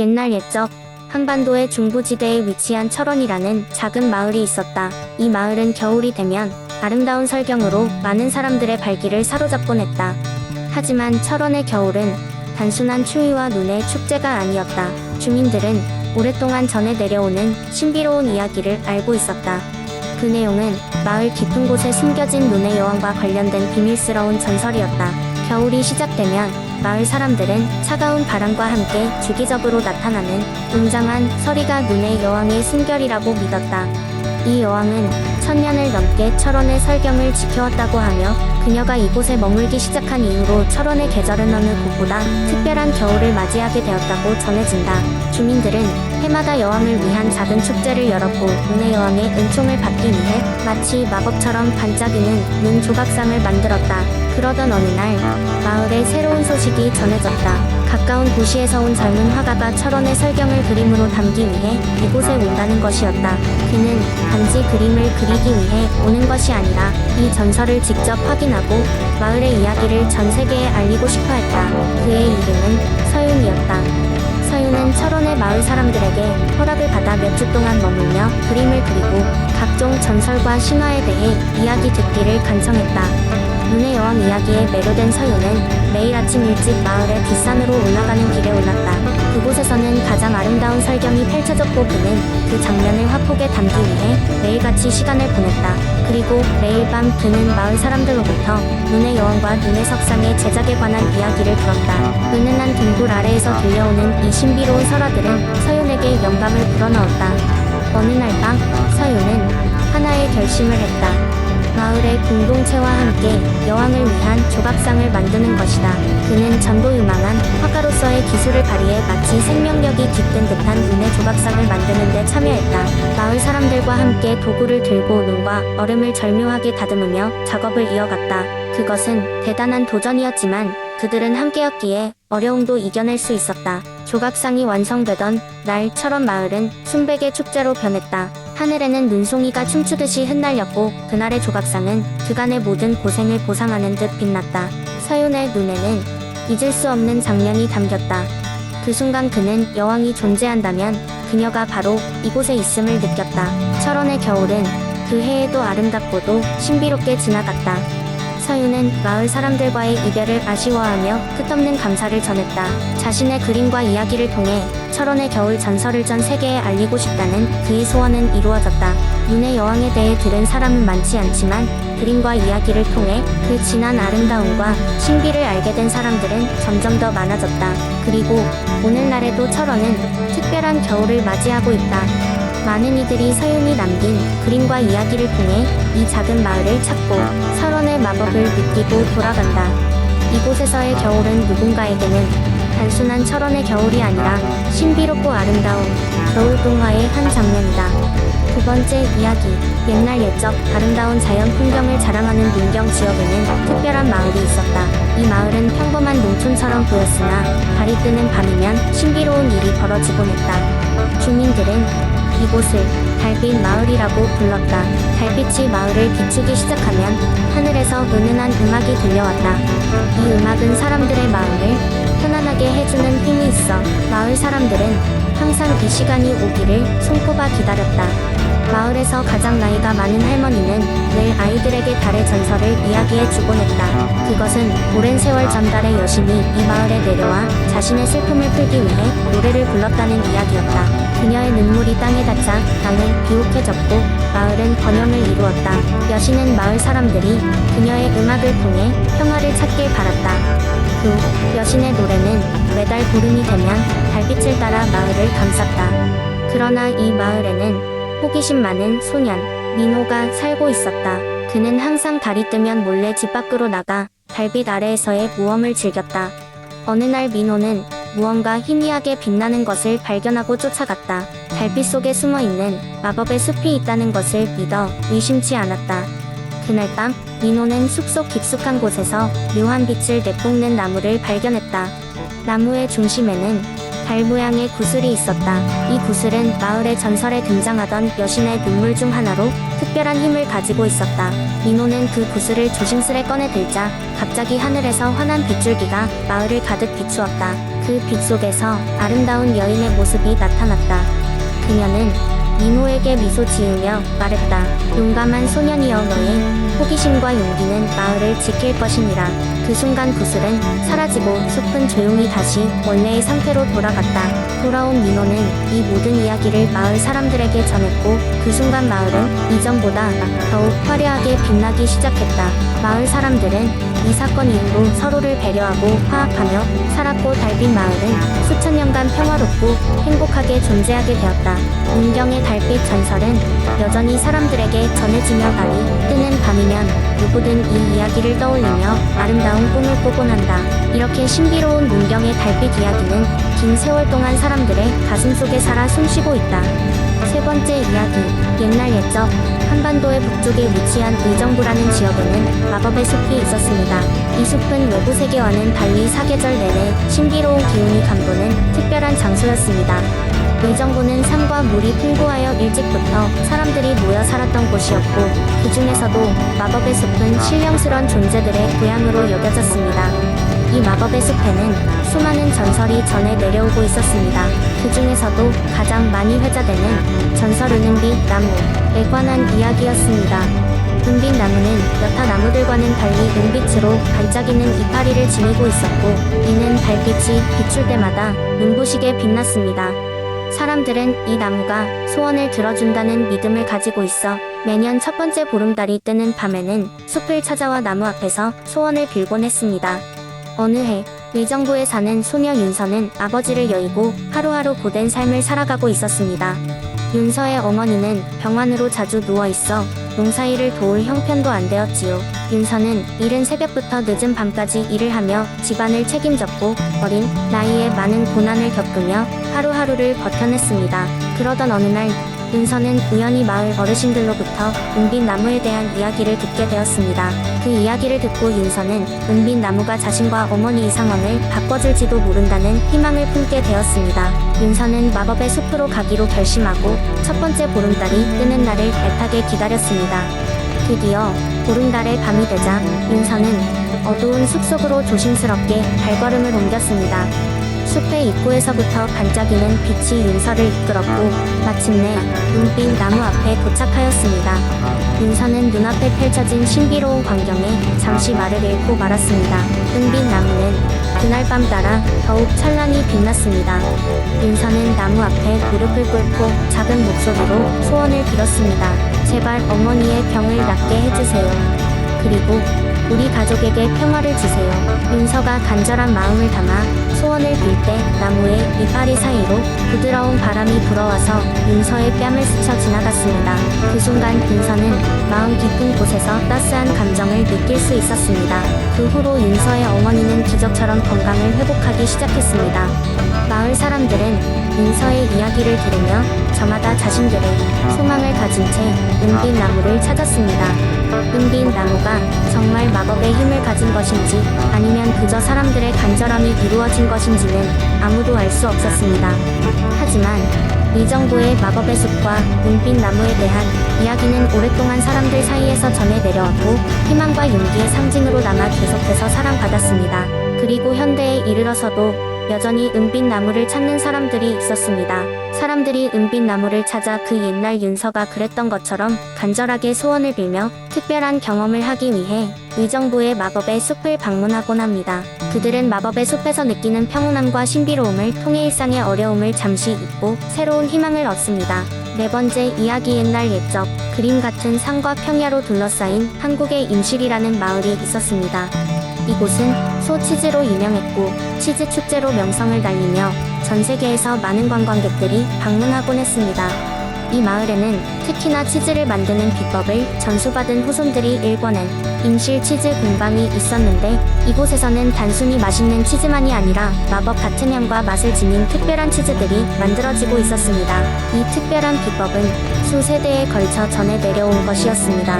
옛날 옛적 한반도의 중부지대에 위치한 철원이라는 작은 마을이 있었다. 이 마을은 겨울이 되면 아름다운 설경으로 많은 사람들의 발길을 사로잡곤 했다. 하지만 철원의 겨울은 단순한 추위와 눈의 축제가 아니었다. 주민들은 오랫동안 전해 내려오는 신비로운 이야기를 알고 있었다. 그 내용은 마을 깊은 곳에 숨겨진 눈의 여왕과 관련된 비밀스러운 전설이었다. 겨울이 시작되면 마을 사람들은 차가운 바람과 함께 주기적으로 나타나는 웅장한 서리가 눈의 여왕의 숨결이라고 믿었다. 이 여왕은 천년을 넘게 철원의 설경을 지켜왔다고 하며 그녀가 이곳에 머물기 시작한 이후로 철원의 계절은 어느 곳보다 특별한 겨울을 맞이하게 되었다고 전해진다. 주민들은 해마다 여왕을 위한 작은 축제를 열었고 눈의 여왕의 은총을 받기 위해 마치 마법처럼 반짝이는 눈 조각상을 만들었다. 그러던 어느 날 마을에 새로운 소식이 전해졌다. 가까운 도시에서 온 젊은 화가가 철원의 설경을 그림으로 담기 위해 이곳에 온다는 것이었다. 그는 단지 그림을 그리기 위해 오는 것이 아니라 이 전설을 직접 확인하고 마을의 이야기를 전 세계에 알리고 싶어 했다. 그의 이름은 서윤이었다. 서윤은 철원의 마을 사람들에게 허락을 받아 몇 주 동안 머물며 그림을 그리고 각종 전설과 신화에 대해 이야기 듣기를 간청했다. 눈의 여왕 이야기에 매료된 서윤은 매일 아침 일찍 마을의 뒷산으로 올라가는 길에 올랐다. 그곳에서는 가장 아름다운 설경이 펼쳐졌고 그는 그 장면을 화폭에 담기 위해 매일같이 시간을 보냈다. 그리고 매일 밤 그는 마을 사람들로부터 눈의 여왕과 눈의 석상의 제작에 관한 이야기를 들었다. 은은한 등불 아래에서 들려오는 이 신비로운 설화들은 서윤에게 영감을 불어넣었다. 어느 날 밤 서윤은 하나의 결심을 했다. 마을의 공동체와 함께 여왕을 위한 조각상을 만드는 것이다. 그는 전도 유망한 화가로서의 기술을 발휘해 마치 생명력이 깃든 듯한 눈의 조각상을 만드는 데 참여했다. 마을 사람들과 함께 도구를 들고 눈과 얼음을 절묘하게 다듬으며 작업을 이어갔다. 그것은 대단한 도전이었지만 그들은 함께였기에 어려움도 이겨낼 수 있었다. 조각상이 완성되던 날 철원 마을은 순백의 축제로 변했다. 하늘에는 눈송이가 춤추듯이 흩날렸고 그날의 조각상은 그간의 모든 고생을 보상하는 듯 빛났다. 서윤의 눈에는 잊을 수 없는 장면이 담겼다. 그 순간 그는 여왕이 존재한다면 그녀가 바로 이곳에 있음을 느꼈다. 철원의 겨울은 그 해에도 아름답고도 신비롭게 지나갔다. 서윤은 마을 사람들과의 이별을 아쉬워하며 끝없는 감사를 전했다. 자신의 그림과 이야기를 통해 철원의 겨울 전설을 전 세계에 알리고 싶다는 그의 소원은 이루어졌다. 눈의 여왕에 대해 들은 사람은 많지 않지만 그림과 이야기를 통해 그 진한 아름다움과 신비를 알게 된 사람들은 점점 더 많아졌다. 그리고 오늘날에도 철원은 특별한 겨울을 맞이하고 있다. 많은 이들이 서윤이 남긴 그림과 이야기를 통해 이 작은 마을을 찾고 설원의 마법을 느끼고 돌아간다. 이곳에서의 겨울은 누군가에게는 단순한 철원의 겨울이 아니라 신비롭고 아름다운 겨울 동화의 한 장면이다. 두 번째 이야기. 옛날 옛적 아름다운 자연 풍경을 자랑하는 문경 지역에는 특별한 마을이 있었다. 이 마을은 평범한 농촌처럼 보였으나 달이 뜨는 밤이면 신비로운 일이 벌어지곤 했다. 주민들은 이곳을 달빛 마을이라고 불렀다. 달빛이 마을을 비추기 시작하면 하늘에서 은은한 음악이 들려왔다. 이 음악은 사람들의 마음을 편안하게 해주는 힘이 있어 마을 사람들은 항상 이 시간이 오기를 손꼽아 기다렸다. 마을에서 가장 나이가 많은 할머니는 늘 아이들에게 달의 전설을 이야기해 주곤 했다. 그것은 오랜 세월 전 달의 여신이 이 마을에 내려와 자신의 슬픔을 풀기 위해 노래를 불렀다는 이야기였다. 그녀의 눈물이 땅에 닿자 땅은 비옥해졌고 마을은 번영을 이루었다. 여신은 마을 사람들이 그녀의 음악을 통해 평화를 찾길 바랐다. 그후 여신의 노래는 매달 보름이 되면 달빛을 따라 마을을 감쌌다. 그러나 이 마을에는 호기심 많은 소년 민호가 살고 있었다. 그는 항상 달이 뜨면 몰래 집 밖으로 나가 달빛 아래에서의 모험을 즐겼다. 어느 날 민호는 무언가 희미하게 빛나는 것을 발견하고 쫓아갔다. 달빛 속에 숨어 있는 마법의 숲이 있다는 것을 믿어 의심치 않았다. 그날 밤 민호는 숲속 깊숙한 곳에서 묘한 빛을 내뿜는 나무를 발견했다. 나무의 중심에는 달 모양의 구슬이 있었다. 이 구슬은 마을의 전설에 등장하던 여신의 눈물 중 하나로 특별한 힘을 가지고 있었다. 민호는 그 구슬을 조심스레 꺼내 들자 갑자기 하늘에서 환한 빗줄기가 마을을 가득 비추었다. 그그빛 속에서 아름다운 여인의 모습이 나타났다. 그녀는 민호에게 미소 지으며 말했다. 용감한 소년이여 너의 호기심과 용기는 마을을 지킬 것이니라. 그 순간 구슬은 사라지고 숲은 조용히 다시 원래의 상태로 돌아갔다. 돌아온 민호는 이 모든 이야기를 마을 사람들에게 전했고 그 순간 마을은 이전보다 더욱 화려하게 빛나기 시작했다. 마을 사람들은 이 사건 이후로 서로를 배려하고 화합하며 살았고 달빛 마을은 수천 년간 평화롭고 행복하게 존재하게 되었다. 문경의 달빛 전설은 여전히 사람들에게 전해지며 밤이 뜨는 밤이면 누구든 이 이야기를 떠올리며 아름다운 꿈을 꾸곤 한다. 이렇게 신비로운 문경의 달빛 이야기는 긴 세월 동안 사람들의 가슴 속에 살아 숨쉬고 있다. 세 번째 이야기. 옛날 옛적 한반도의 북쪽에 위치한 의정부라는 지역에는 마법의 숲이 있었습니다. 이 숲은 외부 세계와는 달리 사계절 내내 신비로운 기운이 감도는 특별한 장소였습니다. 의정부는 산과 물이 풍부하여 일찍부터 사람들이 모여 살았던 곳이었고 그 중에서도 마법의 숲은 신령스런 존재들의 고향으로 여겨졌습니다. 이 마법의 숲에는 수많은 전설이 전해 내려오고 있었습니다. 그 중에서도 가장 많이 회자되는 전설 은은빛 나무에 관한 이야기였습니다. 은빛 나무는 여타 나무들과는 달리 은빛으로 반짝이는 이파리를 지니고 있었고 이는 달빛이 비출 때마다 눈부시게 빛났습니다. 사람들은 이 나무가 소원을 들어준다는 믿음을 가지고 있어 매년 첫 번째 보름달이 뜨는 밤에는 숲을 찾아와 나무 앞에서 소원을 빌곤 했습니다. 어느 해 의정부에 사는 소녀 윤서는 아버지를 여의고 하루하루 고된 삶을 살아가고 있었습니다. 윤서의 어머니는 병환으로 자주 누워 있어 농사일을 도울 형편도 안 되었지요. 윤서는 이른 새벽부터 늦은 밤까지 일을 하며 집안을 책임졌고 어린 나이에 많은 고난을 겪으며 하루하루를 버텨냈습니다. 그러던 어느 날 윤서는 우연히 마을 어르신들로부터 은빛 나무에 대한 이야기를 듣게 되었습니다. 그 이야기를 듣고 윤서는 은빛 나무가 자신과 어머니의 상황을 바꿔줄지도 모른다는 희망을 품게 되었습니다. 윤서는 마법의 숲으로 가기로 결심하고 첫 번째 보름달이 뜨는 날을 애타게 기다렸습니다. 드디어 보름달의 밤이 되자 윤서는 어두운 숲속으로 조심스럽게 발걸음을 옮겼습니다. 숲의 입구에서부터 반짝이는 빛이 윤서를 이끌었고 마침내 눈빛 나무 앞에 도착하였습니다. 윤서는 눈앞에 펼쳐진 신비로운 광경에 잠시 말을 잃고 말았습니다. 은빛 나무는 그날 밤 따라 더욱 찬란히 빛났습니다. 윤서는 나무 앞에 무릎을 꿇고 작은 목소리로 소원을 빌었습니다. 제발 어머니의 병을 낫게 해주세요. 그리고 우리 가족에게 평화를 주세요. 윤서가 간절한 마음을 담아 소원을 빌 때 나무의 이파리 사이로 부드러운 바람이 불어와서 윤서의 뺨을 스쳐 지나갔습니다. 그 순간 윤서는 마음 깊은 곳에서 따스한 감정을 느낄 수 있었습니다. 그 후로 윤서의 어머니는 기적처럼 건강을 회복하기 시작했습니다. 마을 사람들은 윤서의 이야기를 들으며 저마다 자신들의 소망을 가진 채 은빛 나무를 찾았습니다. 은빛 나무가 정말 마법의 힘을 가진 것인지 아니면 그저 사람들의 간절함이 이루어진 것인지는 아무도 알 수 없었습니다. 하지만 의정부의 마법의 숲과 은빛 나무에 대한 이야기는 오랫동안 사람들 사이에서 전해 내려왔고 희망과 용기의 상징으로 남아 계속해서 사랑받았습니다. 그리고 현대에 이르러서도 여전히 은빛 나무를 찾는 사람들이 있었습니다. 사람들이 은빛 나무를 찾아 그 옛날 윤서가 그랬던 것처럼 간절하게 소원을 빌며 특별한 경험을 하기 위해 의정부의 마법의 숲을 방문하곤 합니다. 그들은 마법의 숲에서 느끼는 평온함과 신비로움을 통해 일상의 어려움을 잠시 잊고 새로운 희망을 얻습니다. 네 번째 이야기 옛날 옛적 그림 같은 산과 평야로 둘러싸인 한국의 임실이라는 마을이 있었습니다. 이곳은 소치즈로 유명했고 치즈 축제로 명성을 날리며 전 세계에서 많은 관광객들이 방문하곤 했습니다. 이 마을에는 특히나 치즈를 만드는 비법을 전수받은 후손들이 일궈낸 임실 치즈 공방이 있었는데 이곳에서는 단순히 맛있는 치즈만이 아니라 마법 같은 향과 맛을 지닌 특별한 치즈들이 만들어지고 있었습니다. 이 특별한 비법은 수세대에 걸쳐 전해 내려온 것이었습니다.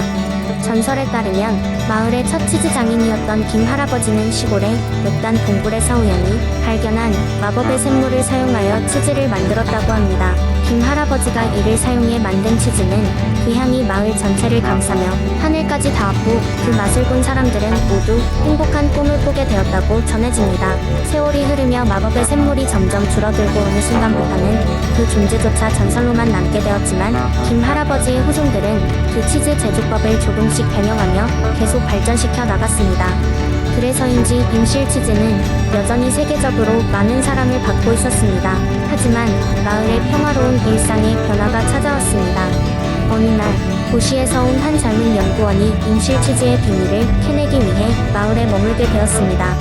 전설에 따르면 마을의 첫 치즈 장인이었던 김 할아버지는 시골의 외딴 동굴에서 우연히 발견한 마법의 샘물을 사용하여 치즈를 만들었다고 합니다. 김 할아버지가 이를 사용해 만든 치즈는 그 향이 마을 전체를 감싸며 하늘까지 닿았고 그 맛을 본 사람들은 모두 행복한 꿈을 꾸게 되었다고 전해집니다. 세월이 흐르며 마법의 샘물이 점점 줄어들고 어느 순간부터는 그 존재조차 전설로만 남게 되었지만 김 할아버지의 후손들은 그 치즈 제조법을 조금씩 변형하며 계속 발전시켜 나갔습니다. 그래서인지 임실 치즈는 여전히 세계적으로 많은 사랑을 받고 있었습니다. 하지만 마을의 평화로운 일상에 변화가 찾아왔습니다. 어느 날 도시에서 온 한 젊은 연구원이 임실 치즈의 비밀을 캐내기 위해 마을에 머물게 되었습니다.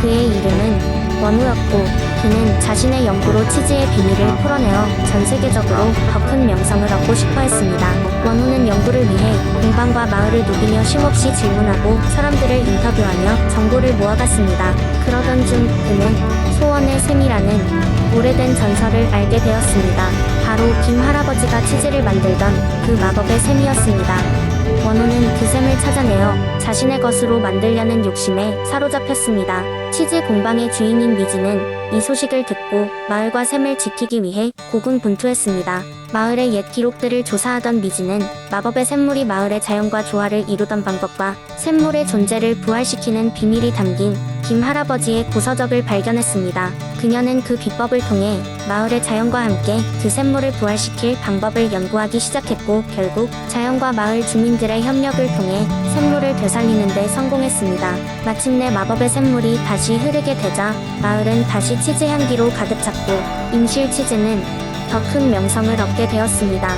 그의 이름은 원우였고 그는 자신의 연구로 치즈의 비밀을 풀어내어 전 세계적으로 더 큰 명성을 얻고 싶어 했습니다. 원우는 연구를 위해 공방과 마을을 누비며 쉼없이 질문하고 사람들을 인터뷰하며 정보를 모아갔습니다. 그러던 중 그는 소원의 샘이라는 오래된 전설을 알게 되었습니다. 바로 김 할아버지가 치즈를 만들던 그 마법의 샘이었습니다. 원우는 그 샘을 찾아내어 자신의 것으로 만들려는 욕심에 사로잡혔습니다. 치즈 공방의 주인인 미지는 이 소식을 듣고 마을과 샘을 지키기 위해 고군분투했습니다. 마을의 옛 기록들을 조사하던 미지는 마법의 샘물이 마을의 자연과 조화를 이루던 방법과 샘물의 존재를 부활시키는 비밀이 담긴 김 할아버지의 고서적을 발견했습니다. 그녀는 그 비법을 통해 마을의 자연과 함께 그 샘물을 부활시킬 방법을 연구하기 시작했고 결국 자연과 마을 주민들의 협력을 통해 샘물을 되살리는 데 성공했습니다. 마침내 마법의 샘물이 다시 흐르게 되자 마을은 다시 치즈 향기로 가득 찼고 임실 치즈는 더 큰 명성을 얻게 되었습니다.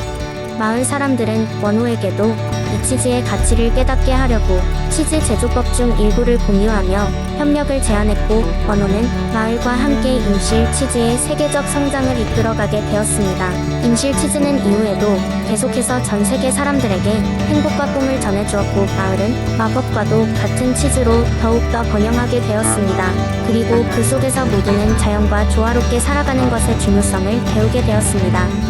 마을 사람들은 원호에게도 이 치즈의 가치를 깨닫게 하려고 치즈 제조법 중 일부를 공유하며 협력을 제안했고 원호는 마을과 함께 임실 치즈의 세계적 성장을 이끌어가게 되었습니다. 임실 치즈는 이후에도 계속해서 전 세계 사람들에게 행복과 꿈을 전해주었고 마을은 마법과도 같은 치즈로 더욱더 번영하게 되었습니다. 그리고 그 속에서 모두는 자연과 조화롭게 살아가는 것의 중요성을 배우게 되었습니다.